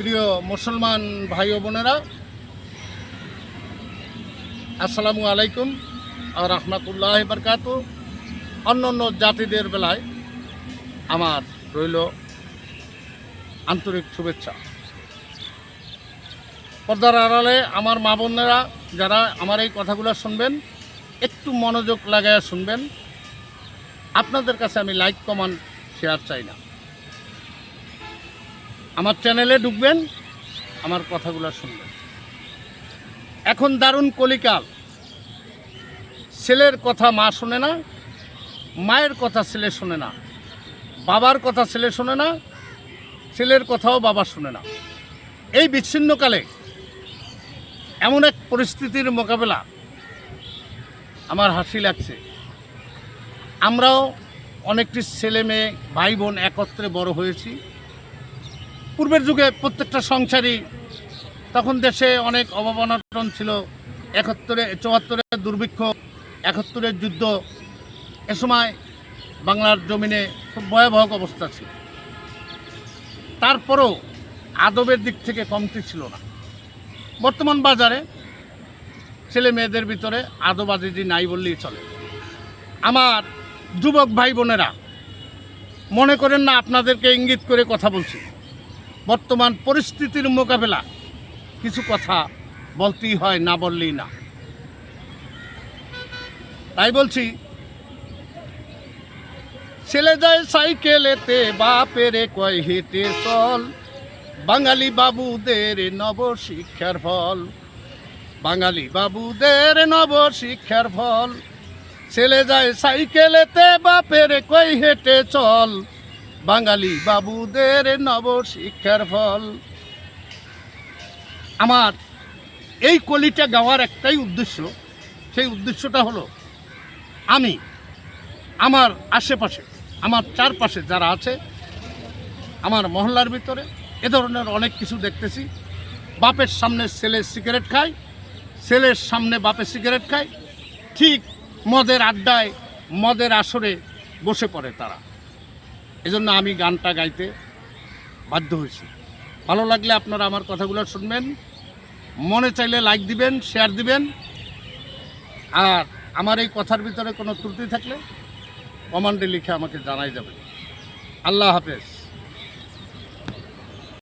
প্রিয় মুসলমান ভাই ও বোনেরা, আসসালামু আলাইকুম আর রহমতুল্লাহ বরকাত। অন্য অন্য জাতিদের বেলায় আমার রইল আন্তরিক শুভেচ্ছা। পর্দার আড়ালে আমার মা বোনেরা যারা আমার এই কথাগুলো শুনবেন, একটু মনোযোগ লাগায় শুনবেন, আপনাদের কাছে আমি লাইক কমান শেয়ার চাই না। আমার চ্যানেলে ঢুকবেন, আমার কথাগুলো শুনবেন। এখন দারুণ কলিকাল। ছেলের কথা মা শোনে না, মায়ের কথা ছেলে শোনে না, বাবার কথা ছেলে শোনে না, ছেলের কথাও বাবা শোনে না। এই বিচ্ছিন্নকালে এমন এক পরিস্থিতির মোকাবেলা আমার হাসি লাগছে। আমরাও অনেকটি ছেলে মেয়ে, ভাই বোন একত্রে বড় হয়েছি। পূর্বের যুগে প্রত্যেকটা সংসারই তখন দেশে অনেক অভাব অনটন ছিল। একাত্তরে, চুয়াত্তরে দুর্ভিক্ষ একাত্তরের যুদ্ধ। এ সময় বাংলার জমিনে খুব ভয়াবহ অবস্থা ছিল। তারপরও আদবের দিক থেকে কমতি ছিল না। বর্তমান বাজারে ছেলে মেয়েদের ভিতরে আদবাজিটি নাই বললেই চলে। আমার যুবক ভাই বোনেরা, মনে করেন না আপনাদেরকে ইঙ্গিত করে কথা বলছি। বর্তমান পরিস্থিতির মোকাবেলা। কিছু কথা বলতেই হয়, না বললেই না। তাই বলছি, ছেলে যায় সাইকেলেতে, বাপেরে কয় হেঁটে চল। বাঙালি বাবুদের নব শিক্ষার ফল। বাঙালি বাবুদের নব শিক্ষার ফল। ছেলে যায় সাইকেলেতে, বাপের কই হেঁটে চল। বাঙালি বাবুদের নব শিক্ষার ফল। আমার এই কলিটা গাওয়ার একটাই উদ্দেশ্য, সেই উদ্দেশ্যটা হলো, আমি, আমার আশেপাশে, আমার চারপাশে যারা আছে, আমার মহল্লার ভিতরে, এ ধরনের অনেক কিছু দেখতেছি। বাপের সামনে ছেলে সিগারেট খায় ছেলের সামনে বাপে সিগারেট খায় ঠিক মদের আড্ডায়, মদের আসরে বসে পড়ে তারা। এজন্য আমি গানটা গাইতে বাধ্য হয়েছি। ভালো লাগলে আপনারা আমার কথাগুলো শুনবেন, মনে চাইলে লাইক দিবেন শেয়ার দিবেন, আর আমার এই কথার ভিতরে কোনো ত্রুটি থাকলে কমান্ডে লিখে আমাকে জানাই যাবেন। আল্লাহ হাফেজ।